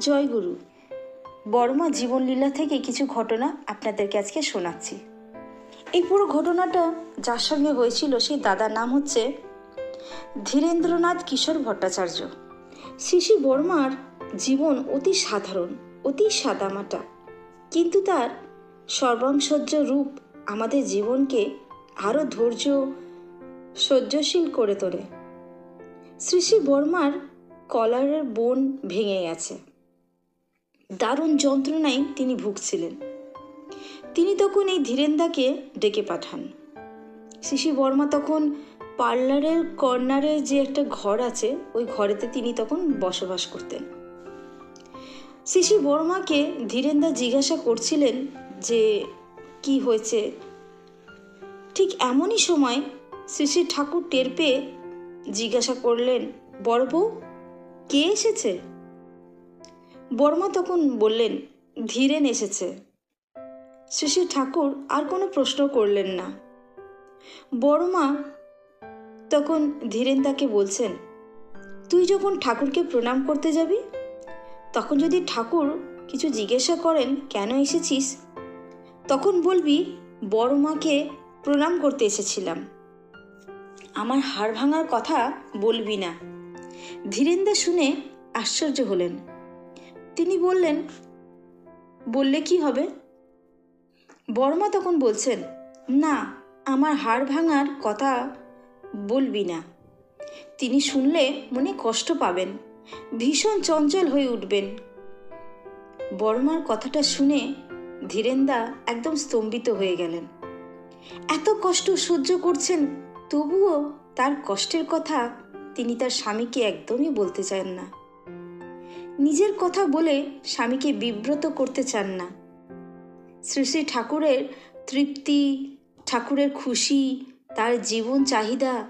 জয়গুরু বর্মা জীবনলীলা থেকে কিছু ঘটনা আপনাদেরকে আজকে শোনাচ্ছি। এই পুরো ঘটনাটা যার সঙ্গে হয়েছিল সেই দাদার নাম হচ্ছে ধীরেন্দ্রনাথ কিশোর ভট্টাচার্য। শিশি বর্মার জীবন অতি সাধারণ, অতি সাদামাটা। কিন্তু তার সর্বাংশজ্য রূপ আমাদের জীবনকে আরও ধৈর্য, সহ্যশীল করে তোলে। শ্রী শ্রী বর্মার কলারের বোন ভেঙে গেছে। দারুণ যন্ত্রণায় তিনি ভুগছিলেন। তিনি তখন এই ধীরেন্দাকে ডেকে পাঠান। শিশি বর্মা তখন পার্লারের কর্নারে যে একটা ঘর আছে, ওই ঘরেতে তিনি তখন বসবাস করতেন। শিশি বর্মাকে ধীরেন্দা জিজ্ঞাসা করছিলেন যে, কি হয়েছে? ঠিক এমনই সময় শ্রী ঠাকুর টের পেয়ে জিজ্ঞাসা করলেন, বড় বউ, কে এসেছে? বর্মা তখন বললেন, ধীরেন এসেছে। শ্রী শ্রী ঠাকুর আর কোনো প্রশ্ন করলেন না। বড়মা তখন ধীরেন তাকে বলছেন, তুই যখন ঠাকুরকে প্রণাম করতে যাবি, তখন যদি ঠাকুর কিছু জিজ্ঞাসা করেন, কেন এসেছিস? তখন বলবি বড় মাকে প্রণাম করতে এসেছিলাম। আমার হাড় ভাঙার কথা বলবি না। ধীরেন্দা শুনে আশ্চর্য হলেন। তিনি বললেন, বললে কি হবে? বর্মা তখন বলছেন, না, আমার হাড় ভাঙার কথা বলবি না। তিনি শুনলে মনে কষ্ট পাবেন, ভীষণ চঞ্চল হয়ে উঠবেন। বর্মার কথাটা শুনে ধীরেন্দা একদম স্তম্ভিত হয়ে গেলেন। এত কষ্ট সহ্য করছেন, তবুও তার কষ্টের কথা তিনি তার স্বামীকে একদমই বলতে চান না। নিজের কথা বলে স্বামীকে বিব্রত করতে চান না। শ্রী শ্রী ঠাকুরের তৃপ্তি, ঠাকুরের খুশি, তার জীবন চাহিদা,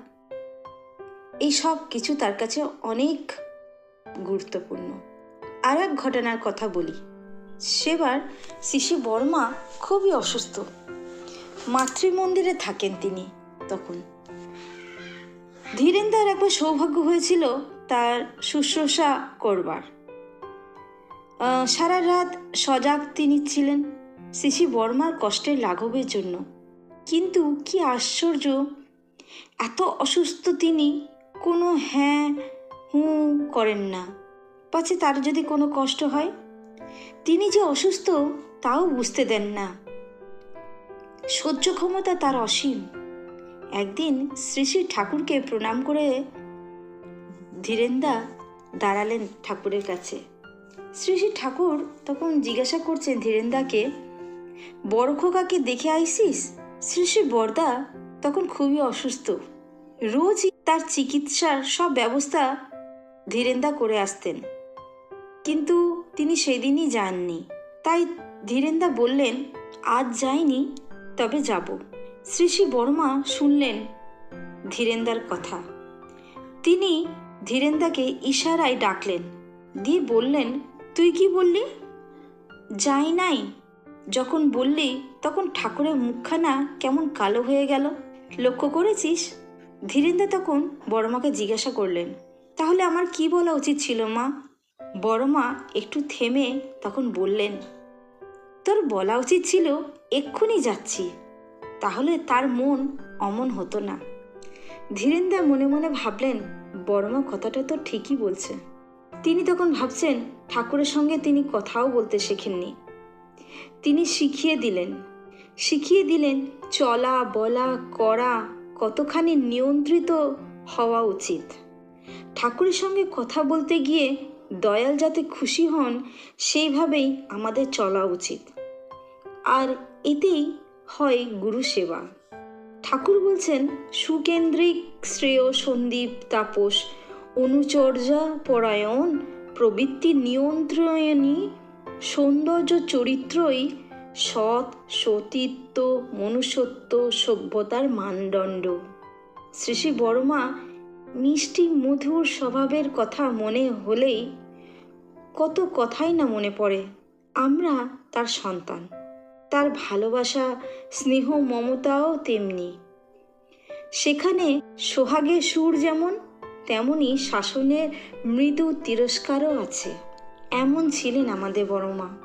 এই সব কিছু তার কাছে অনেক গুরুত্বপূর্ণ। আর এক ঘটনার কথা বলি। সেবার শিশু বর্মা খুবই অসুস্থ। মাতৃমন্দিরে থাকেন তিনি তখন। ধীরেন্দার একবার সৌভাগ্য হয়েছিল তার শুশ্রূষা করবার। সারা রাত সজাগ তিনি ছিলেন। শিশি বর্মার কষ্টের লাঘবের জন্য। কিন্তু কি আশ্চর্য, এত অসুস্থ তিনি কোনো হ্যাঁ হুঁ করেন না। পাছে তার যদি কোনো কষ্ট হয়? তিনি যে অসুস্থ, তাও বুঝতে দেন না। সহ্য ক্ষমতা তার অসীম। একদিন শ্রী শ্রী ঠাকুরকে প্রণাম করে ধীরেন্দা দাঁড়ালেন ঠাকুরের কাছে। শ্রী শ্রী ঠাকুর তখন জিজ্ঞাসা করছেন ধীরেন্দাকে, বড় খোকাকে দেখে আইসিস? শ্রী শ্রী বরদা তখন খুবই অসুস্থ। রোজই তার চিকিৎসার সব ব্যবস্থা ধীরেন্দা করে আসতেন। কিন্তু তিনি সেদিনই যাননি। তাই ধীরেন্দা বললেন, আজ যাইনি, তবে যাব। শ্রী শ্রী বর্মা শুনলেন ধীরেন্দার কথা। তিনি ধীরেন্দাকে ইশারায় ডাকলেন দিয়ে বললেন, তুই কি বললি? যাই নাই। যখন বললি, তখন ঠাকুরের মুখখানা কেমন কালো হয়ে গেল। লক্ষ্য করেছিস? ধীরেন্দা তখন বড়মাকে জিজ্ঞাসা করলেন, তাহলে আমার কি বলা উচিত ছিল মা? বড়মা একটু থেমে তখন বললেন, তোর বলা উচিত ছিল, এক্ষুনি যাচ্ছি। তাহলে তার মন অমন হতো না। ধীরেন্দা মনে মনে ভাবলেন, বড়মা কথাটা তো ঠিকই বলছে। তিনি তখন ভাবছেন ঠাকুরের সঙ্গে তিনি কথাও বলতে শেখেননি। তিনি শিখিয়ে দিলেন। শিখিয়ে দিলেন, চলা, বলা, করা কতখানি নিয়ন্ত্রিত হওয়া উচিত। ঠাকুরের সঙ্গে কথা বলতে গিয়ে দয়াল যাতে খুশি হন, সেইভাবেই আমাদের চলা উচিত। আর এতেই হয় গুরু সেবা। ঠাকুর বলছেন, সুকেন্দ্রিক শ্রেয় সন্দীপ তাপস অনুচর্যা পরায়ণ, প্রবৃত্তি নিয়ন্ত্রণী, সৌন্দর্য চরিত্রই সৎ, সতীত্ব, মনুষ্যত্ব, সভ্যতার মানদণ্ড। শ্রী শ্রী বর্মা মিষ্টি মধুর স্বভাবের কথা মনে হলেই কত কথাই না মনে পড়ে। আমরা তার সন্তান। তার ভালোবাসা, স্নেহ, মমতাও তেমনি। সেখানে সোহাগের সুর যেমন তেমনি শাসনের মৃদু তিরস্কারও আছে। এমন ছিলেন আমাদের বড় মা।